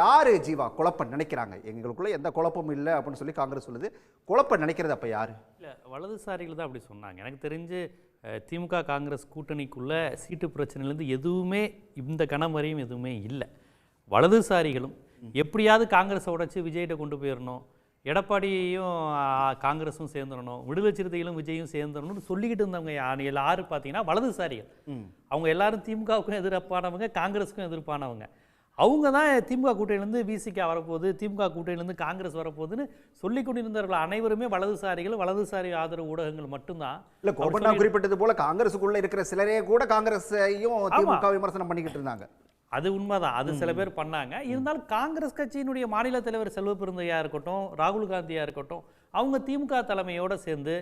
யாரு ஜீவா குழப்பம் நினைக்கிறாங்க? எங்களுக்குள்ள எந்த குழப்பமும் இல்லை அப்படின்னு சொல்லி காங்கிரஸ் சொல்லுது. குழப்பம் நினைக்கிறது அப்ப யாரு? இல்லை வலதுசாரிகள் தான் அப்படி சொன்னாங்க. எனக்கு தெரிஞ்சு திமுக காங்கிரஸ் கூட்டணிக்குள்ள சீட்டு பிரச்சனையிலேருந்து எதுவுமே இந்த கணம் வரையும் எதுவுமே இல்லை. வலதுசாரிகளும் எப்படியாவது காங்கிரஸை உடைச்சு விஜய்கிட்ட கொண்டு போயிடணும் எடப்பாடியையும் காங்கிரஸும் சேர்ந்துடணும். விடுதலை சிறுத்தைகளும் விஜயும் சேர்ந்துடணும்னு சொல்லிக்கிட்டு இருந்தவங்க எல்லாரும் பார்த்தீங்கன்னா வலதுசாரிகள். அவங்க எல்லாரும் திமுகவுக்கும் எதிர்ப்பானவங்க காங்கிரஸுக்கும் எதிர்ப்பானவங்க. அவங்க தான் திமுக கூட்டணியிலேருந்து விசிகா வரப்போகுது திமுக கூட்டணியிலேருந்து காங்கிரஸ் வரப்போகுதுன்னு சொல்லி கொண்டிருந்தவர்கள் அனைவருமே வலதுசாரிகள் வலதுசாரி ஆதரவு ஊடகங்கள் மட்டும்தான். இல்ல கோபண்ணா குறிப்பிட்டது போல காங்கிரஸுக்குள்ள இருக்கிற சிலரே கூட காங்கிரஸையும் திமுக விமர்சனம் பண்ணிக்கிட்டு இருந்தாங்க. அது உண்மைதான். அது சில பேர் பண்ணாங்க. இருந்தாலும் காங்கிரஸ் கட்சியினுடைய மாநில தலைவர் செல்வ பெருந்தையா இருக்கட்டும் ராகுல் காந்தியா இருக்கட்டும் அவங்க திமுக தலைமையோட சேர்ந்து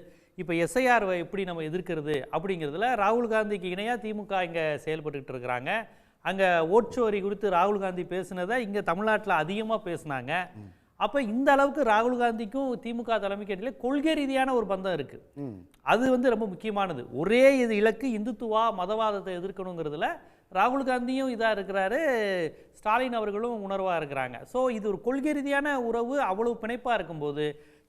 இப்போ எஸ்ஐஆர் எப்படி நம்ம எதிர்க்கிறது அப்படிங்கிறதுல ராகுல் காந்திக்கு இணையாக திமுக இங்கே செயல்பட்டுக்கிட்டு இருக்கிறாங்க. அங்கே ஓட்சோரி குறித்து ராகுல் காந்தி பேசினதை இங்கே தமிழ்நாட்டில் அதிகமாக பேசினாங்க. அப்போ இந்த அளவுக்கு ராகுல் காந்திக்கும் திமுக தலைமைக்கு இடையில கொள்கை ரீதியான ஒரு பந்தம் இருக்கு. ம். அது வந்து ரொம்ப முக்கியமானது. ஒரே இது இலக்கு இந்துத்துவா மதவாதத்தை எதிர்க்கணுங்கிறதுல ராகுல் காந்தியும் இதாக இருக்கிறாரு ஸ்டாலின் அவர்களும் உணர்வாக இருக்கிறாங்க. ஸோ இது ஒரு கொள்கை ரீதியான உறவு அவ்வளவு பிணைப்பாக இருக்கும்போது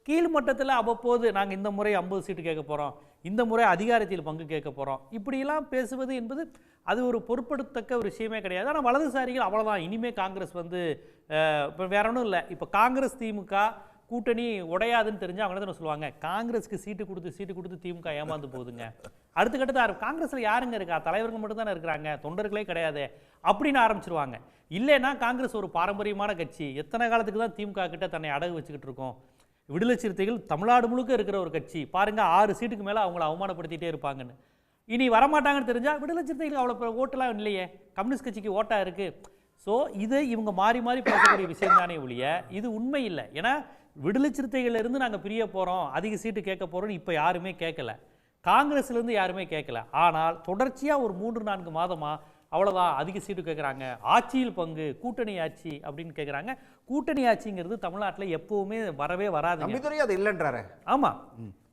கீழ்மட்டத்தில் அவ்வப்போது நாங்கள் இந்த முறை ஐம்பது சீட்டு கேட்க போகிறோம் இந்த முறை அதிகாரத்தில் பங்கு கேட்க போகிறோம் இப்படியெல்லாம் பேசுவது என்பது அது ஒரு பொருட்படுத்தக்க ஒரு விஷயமே கிடையாது. ஆனால் வலதுசாரிகள் அவ்வளோதான் இனிமேல் காங்கிரஸ் வந்து இப்போ வேற ஒன்றும் இல்லை. இப்போ காங்கிரஸ் திமுக கூட்டணி உடையாதுன்னு தெரிஞ்சு அவங்க என்ன சொல்லுவாங்க? காங்கிரஸ்க்கு சீட்டு கொடுத்து சீட்டு கொடுத்து திமுக ஏமாந்து போகுதுங்க. அடுத்த கட்டத்தில் காங்கிரஸில் யாருங்க இருக்கா? தலைவர்கள் மட்டும் தானே இருக்கிறாங்க. தொண்டர்களே கிடையாது. அப்படின்னு ஆரம்பிச்சிருவாங்க. இல்லைன்னா காங்கிரஸ் ஒரு பாரம்பரியமான கட்சி. எத்தனை காலத்துக்கு தான் திமுக கிட்ட தன்னை அடகு வச்சுக்கிட்டு இருக்கோம்? விடுதலை சிறுத்தைகள் தமிழ்நாடு முழுக்க இருக்கிற ஒரு கட்சி. பாருங்க ஆறு சீட்டுக்கு மேலே அவங்கள அவமானப்படுத்திட்டே இருப்பாங்கன்னு. இனி வரமாட்டாங்கன்னு தெரிஞ்சால் விடுதலை சிறுத்தைகள் அவ்வளோ ஓட்டெலாம் ஓட்டெல்லாம் இல்லையே. கம்யூனிஸ்ட் கட்சிக்கு ஓட்டாக இருக்குது ஸோ இது இவங்க மாறி மாறி பேசக்கூடிய விஷயம் தானே ஒழிய இது உண்மை இல்லை. ஏன்னா விடுதலை சிறுத்தைகள்லேருந்து நாங்கள் பிரிய போகிறோம் அதிக சீட்டு கேட்க போகிறோம்னு இப்போ யாருமே கேட்கல. காங்கிரஸ்லேருந்து யாருமே கேட்கல. ஆனால் தொடர்ச்சியாக ஒரு மூன்று நான்கு மாதமாக அவ்வளோதான் அதிக சீட்டு கேட்குறாங்க ஆட்சியில் பங்கு கூட்டணி ஆட்சி அப்படின்னு கேட்குறாங்க கூட்டணி ஆட்சிங்கிறது தமிழ்நாட்டில் எப்பவுமே வரவே வராதுங்க. நம்பித்துறை அது இல்லைன்றாரு. ஆமா.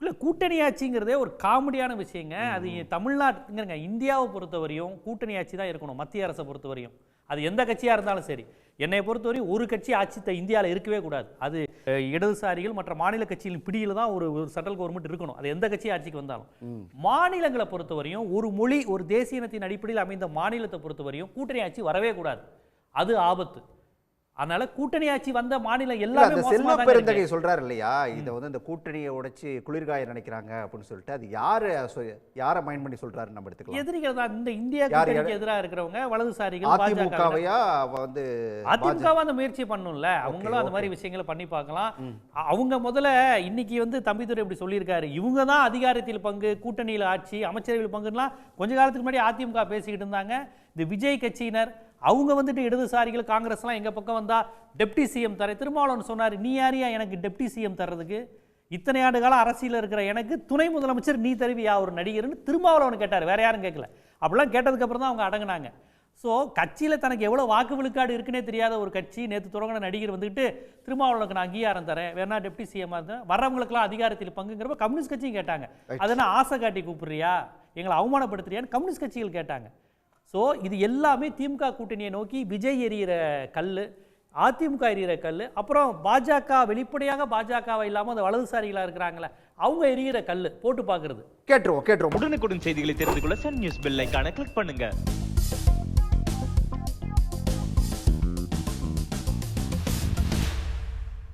இல்ல கூட்டணி ஆட்சிங்கிறதே ஒரு காமெடியான விஷயங்க. அது தமிழ்நாட்டுங்கிறங்க இந்தியாவை பொறுத்தவரையும் கூட்டணி ஆட்சி தான் இருக்கணும் மத்திய அரசை பொறுத்தவரையும். அது எந்த கட்சியா இருந்தாலும் சரி. என்னை பொறுத்தவரையும் ஒரு கட்சி ஆட்சி த- இந்தியால இருக்கவே கூடாது. அது இடதுசாரிகள் மற்ற மாநில கட்சிகளின் பிடியில தான் ஒரு ஒரு சென்ட்ரல் கவர்மெண்ட் இருக்கணும். அது எந்த கட்சி ஆட்சிக்கு வந்தாலும். மாநிலங்களை பொறுத்தவரையும் ஒரு மொழி ஒரு தேசிய இனத்தின் அடிப்படையில் அமைந்த மாநிலத்தை பொறுத்தவரையும் கூட்டணி ஆட்சி வரவே கூடாது. அது ஆபத்து. அதனால கூட்டணி ஆட்சி வந்த மாநிலம் எல்லாமே செல்வ. பெருந்தகை சொல்றாரு இல்லையா? இதை வந்து இந்த கூட்டணியை உடைச்சு குளிர்காய நினைக்கிறாங்க அப்படின்னு சொல்லிட்டு அது யாரு யாரை மைண்ட் பண்ணி சொல்றாரு நம்ம எடுத்துக்கலாம். எதிரிகள் தான். இந்த இந்தியா கூட்டணிக்கு எதிரா இருக்கிறவங்க வலதுசாரிகள் அதிமுகவையா வந்து அதிமுக அந்த முயற்சி பண்ணும்ல. அவங்களும் அந்த மாதிரி விஷயங்களை பண்ணி பார்க்கலாம். அவங்க முதல்ல இன்னைக்கு வந்து தம்பிதுரை இப்படி சொல்லியிருக்காரு. இவங்க தான் அதிகாரத்தில் பங்கு கூட்டணியில் ஆட்சி அமைச்சர்கள் பங்குலாம் கொஞ்ச காலத்துக்கு முன்னாடி அதிமுக பேசிக்கிட்டு இருந்தாங்க. இந்த விஜய் கட்சியினர் அவங்க வந்துட்டு இடதுசாரிகள் காங்கிரஸ்லாம் எங்க பக்கம் வந்தா டெப்டி சிஎம் தரேன். திருமாவளவன் சொன்னார் நீ யாரியா எனக்கு டெப்டி சிஎம் தர்றதுக்கு? இத்தனை ஆண்டு காலம் அரசியல் இருக்கிற எனக்கு துணை முதலமைச்சர் நீ தருவியா ஒரு நடிகர்னு திருமாவளவன் கேட்டார். வேற யாரும் கேட்கல. அப்படிலாம் கேட்டதுக்கு அப்புறம் தான் அவங்க அடங்குனாங்க. ஸோ கட்சியில் தனக்கு எவ்வளோ வாக்கு விழுக்காடு இருக்குன்னே தெரியாத ஒரு கட்சி நேற்று தொடங்கின நடிகர் வந்துட்டு திருமாவளவனுக்கு நான் அங்கீகாரம் தரேன். வேணா டெப்டி சிஎம் இருந்தேன். வர்றவங்களுக்குலாம் அதிகாரத்தில் பங்குங்கிறப்ப கம்யூனிஸ்ட் கட்சியும் கேட்டாங்க. அதெல்லாம் ஆசை காட்டி கூப்பிடுறியா? எங்களை அவமானப்படுத்துறியான்னு கம்யூனிஸ்ட் கட்சிகள் கேட்டாங்க. ஸோ இது எல்லாமே திமுக கூட்டணியை நோக்கி விஜய் எறிகிற கல் அதிமுக எறிகிற கல் அப்புறம் பாஜக வெளிப்படையாக பாஜகவை இல்லாமல் அந்த வலதுசாரிகளாக இருக்கிறாங்களே அவங்க எறிகிற கல் போட்டு பார்க்குறது. கேட்டுருவோம் கேட்டுருவோம். உடனுக்குடன் செய்திகளை தெரிந்து கொள்ள சன் நியூஸ் பெல் ஐக்கான கிளிக் பண்ணுங்கள்